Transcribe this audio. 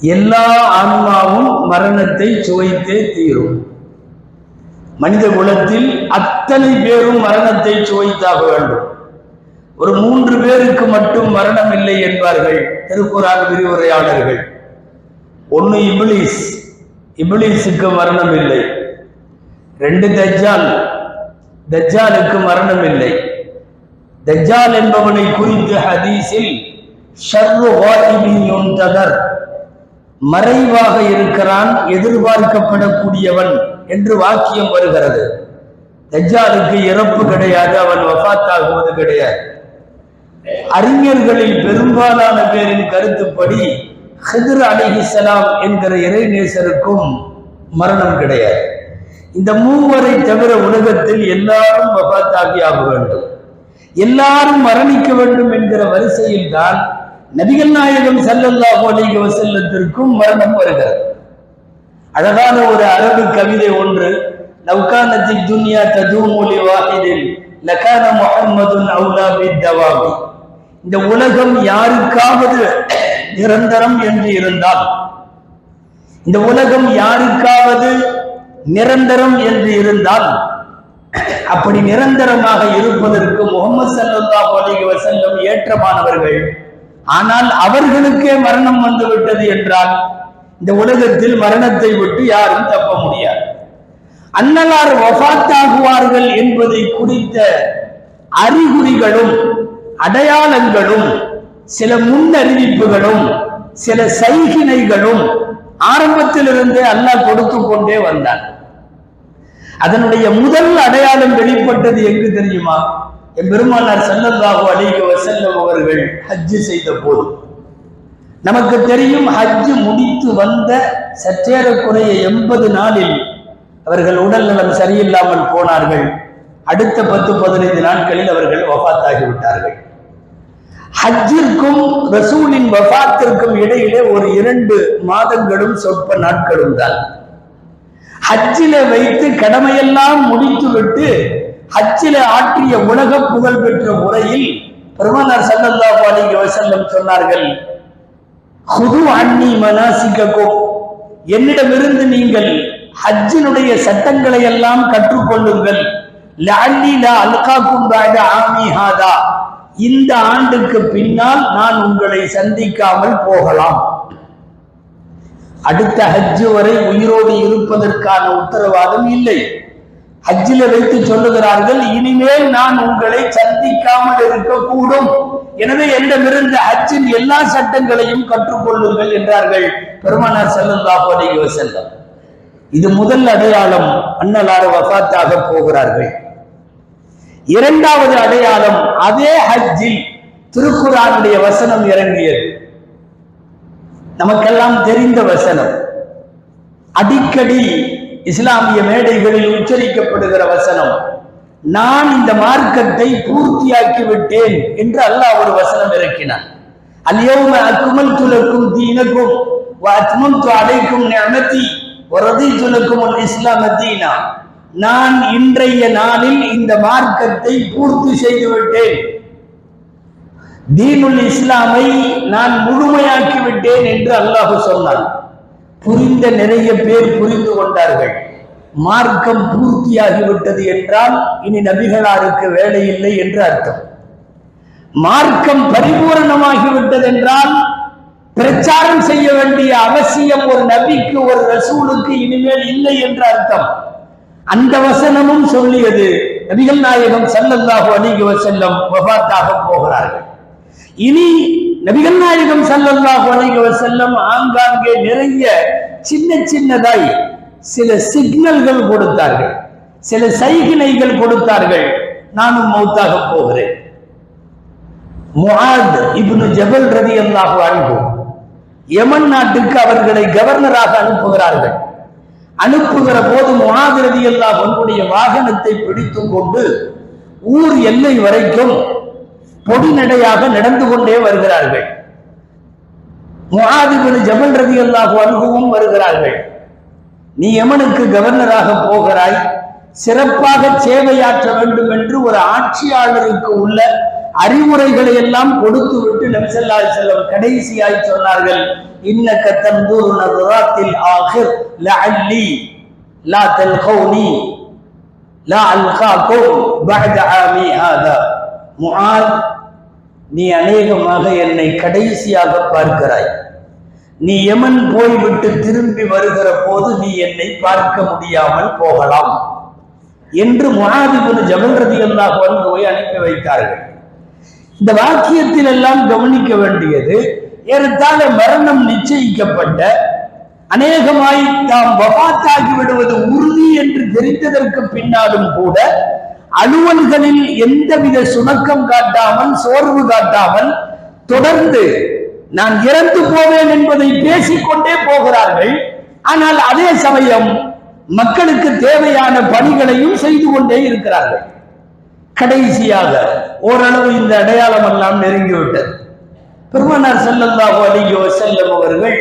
எல்லா ஆன்மாவும் மரணத்தை சுவைத்தே தீரும். மனித குலத்தில் அத்தனை பேரும் மரணத்தை சுவைத்தாக வேண்டும். ஒரு மூன்று பேருக்கு மட்டும் மரணம் இல்லை என்பார்கள் திருக்குறான் விரிவுரையாளர்கள். ஒன்னு இபிலிஸ். இபிலிஸுக்கு மரணம் இல்லை. ரெண்டு தஜ்ஜால். தஜ்ஜாலுக்கு மரணம் இல்லை. தஜ்ஜால் என்பவனை குறித்து ஹதீஸில் ஷர்ரு வாயிபின் யுன்ததர். மறைவாக இருக்கிறான் எதிர்பார்க்கப்படக்கூடியவன் என்று வாக்கியம் வருகிறது. தஜ்ஜாலுக்கு இறப்பு கிடையாது அவன் வஃத்தாகுவது கிடையாது. அறிஞர்களில் பெரும்பாலான பேரின் கருத்துப்படி ஹிதர் அலிஹிசலாம் என்கிற இறைநேசருக்கும் மரணம் கிடையாது. இந்த மூவரை தவிர உலகத்தில் எல்லாரும் வபாத்தாகி ஆக வேண்டும். எல்லாரும் மரணிக்க வேண்டும் என்கிற வரிசையில் தான் நபிகள் நாயகம் ஸல்லல்லாஹு அலைஹி வஸல்லத்திற்கும் மரணம் வருகிறது. அழகான ஒரு அரபு கவிதை ஒன்று லவ்கானத்தி துன்யா ததூமுலி வாஹிதில் லகான முஹம்மதுன் அவுலா பித்தவாமி இந்த உலகம் யாருக்காவது நிரந்தரம் என்று இருந்தால் இந்த உலகம் யாருக்காவது நிரந்தரம் என்று இருந்தால் அப்படி நிரந்தரமாக இருப்பதற்கு முகமது சல்லா அலைஹி வசல்லம் ஏற்றமானவர்கள் ஆனால் அவர்களுக்கே மரணம் வந்து விட்டது என்றால் இந்த உலகத்தில் மரணத்தை விட்டு யாரும் தப்ப முடியாது. அன்னலார் வஃத்தாகுவார்கள் என்பதை குறித்த அறிகுறிகளும் அடையாளங்களும் சில முன்னறிவிப்புகளும் சில சைகினைகளும் ஆரம்பத்திலிருந்தே அல்லாஹ் கொடுத்து கொண்டே வந்தான். அதனுடைய முதல் அடையாளம் வெளிப்பட்டது எங்கு தெரியுமா? பெருமானார் சல்லல்லாஹு அலைஹி வஸல்லம் அவர்கள் ஹஜ்ஜு செய்த போது நமக்கு தெரியும் ஹஜ்ஜு முடித்து வந்த சற்றேறக்குறைய எண்பது நாளில் அவர்கள் உடல் நலம் சரியில்லாமல் போனார்கள். அடுத்த பத்து பதினைந்து நாட்களில் அவர்கள் வஃத்தாகி விட்டார்கள் ஹஜ்ஜிற்கும் ரசூலின் வஃத்திற்கும் இடையிலே ஒரு இரண்டு மாதங்களும் சொற்ப நாட்களும் தான் ஹஜ்ஜில வைத்து கடமையெல்லாம் முடித்துவிட்டு ஹஜ்ஜில ஆற்றிய உலக புகழ் பெற்ற முறையில் பெருமனார் சல்லல்லா அலைஹி வசல்லம் சொன்னார்கள் ஹுது அண்ணி மனாசிக்கோ என்னிடமிருந்து நீங்கள் ஹஜ்ஜினுடைய சட்டங்களை எல்லாம் கற்றுக்கொள்ளுங்கள். லா இந்த ஆண்டுக்கு பின்னால் நான் உங்களை சந்திக்காமல் போகலாம். அடுத்த ஹஜ்ஜு வரை உயிரோடு இருப்பதற்கான உத்தரவாதம் இல்லை. அஜில வைத்து சொல்லுகிறார்கள் இனிமேல் நான் உங்களை சந்திக்காமல் இருக்கக்கூடும். எனவே என்னிடமிருந்து ஹஜ்ஜின் எல்லா சட்டங்களையும் கற்றுக்கொள்ளுங்கள் என்றார்கள் பெருமானார் ஸல்லல்லாஹு அலைஹி வஸல்லம். இது முதல் அடையாளம் அன்னலார் வஃபாத்தாக போகிறார்கள். இரண்டாவது அடையாளம் அதே ஹஜ்ஜில் திருக்குறானுடைய வசனம் இறங்கியது. நமக்கெல்லாம் தெரிந்த வசனம். அடிக்கடி இஸ்லாமிய மேடைகளில் உச்சரிக்கப்படுகிற வசனம் நான் இந்த மார்க்கத்தை பூர்த்தியாக்கி விட்டேன் என்று அல்லாஹ் ஒரு வசனம் இறக்கினான். அல்யோம அக்குமல் துலக்கும் தீனக்கும் வ அத்மம்து அலைக்கும் நிஅமதி துலக்கும் இஸ்லாம தீனா. நான் இன்றைய நாளில் இந்த மார்க்கத்தை பூர்த்தி செய்து விட்டேன் தீனுல் இஸ்லாமை நான் முழுமையாக்கி விட்டேன் என்று அல்லாஹு சொன்னான். புரிந்த நிறைய பேர் புரிந்து கொண்டார்கள். மார்க்கம் பூர்த்தியாகிவிட்டது என்றால் இனி நபிகளாருக்கு வேலை இல்லை என்று அர்த்தம். மார்க்கம் பரிபூரணமாகிவிட்டது என்றால் பிரச்சாரம் செய்ய வேண்டிய அவசியம் ஒரு நபிக்கு ஒரு ரசூலுக்கு இனிமேல் இல்லை என்று அர்த்தம். அந்த வசனமும் சொல்லியது நபிகள் நாயகம் சல்லல்லாஹு அலைஹி வசல்லம் வஃபாத்தாக போகிறார்கள். இனி நபிகள் நாயகம் ஸல்லல்லாஹு அலைஹி செல்லம் ஆங்காங்கே நிறைய சின்ன சின்னதாய் சில சிக்னல்கள் கொடுத்தார்கள். சில சைகினைகள் கொடுத்தார்கள். நானும் மௌத்தாக போகிறேன். முஹாத் இப்னு ஜபல் அல்லாஹ் அன்ஹு யமன் நாட்டுக்கு அவர்களை கவர்னராக அனுப்புகிறார்கள். அனுப்புகிற போது மொஹாது ரதி அல்லாஹ் அன்ஹுடைய வாகனத்தை பிடித்து கொண்டு ஊர் எல்லை வரைக்கும் பொடிநடையாக நடந்து கொண்டே வருகிறார்கள். முகாதிபதி ஜபல் அல்லாஹ் அன்ஹுவும் வருகிறார்கள். நீ எமனுக்கு கவர்னராக போகிறாய் சிறப்பாக சேவையாற்ற வேண்டும் என்று ஒரு ஆட்சியாளருக்கு உள்ள அறிவுரைகளை எல்லாம் கொடுத்து விட்டு நபிசல்லா செல்லம் கடைசியாய் சொன்னார்கள் இன்னக்க தந்தூர் நதுராத்தில் ஆகிர் லஅல்லி லா தல்கௌனி லா அல்காக்கும் பஅத ஆமி ஹாதா. முஆத் நீ அநேகமாக என்னை கடைசியாக பார்க்கிறாய். நீ எமன் போய்விட்டு திரும்பி வருகிற போது நீ என்னை பார்க்க முடியாமல் போகலாம். என்று முனாதிபுன் ஜபல்ரதி அல்லாஹ் போய் அனுப்பி வைத்தார்கள். இந்த வாக்கியத்தில் எல்லாம் கவனிக்க வேண்டியது ஏறத்தாழ மரணம் நிச்சயிக்கப்பட்ட அநேகமாய் தாம் வபாத்தாகி விடுவது உறுதி என்று தெரிந்ததற்கு பின்னாலும் கூட அலுவல்களில் எந்தவித சுணக்கம் காட்டாமல் சோர்வு காட்டாமல் தொடர்ந்து நான் இறந்து போவேன் என்பதை பேசிக்கொண்டே போகிறார்கள். ஆனால் அதே சமயம் மக்களுக்கு தேவையான பணிகளையும் செய்து கொண்டே இருக்கிறார்கள். கடைசியாக ஓரளவு இந்த அடையாளம் எல்லாம் நெருங்கிவிட்டது. பெருமானார் ஸல்லல்லாஹு அலியோ செல்லம் அவர்கள்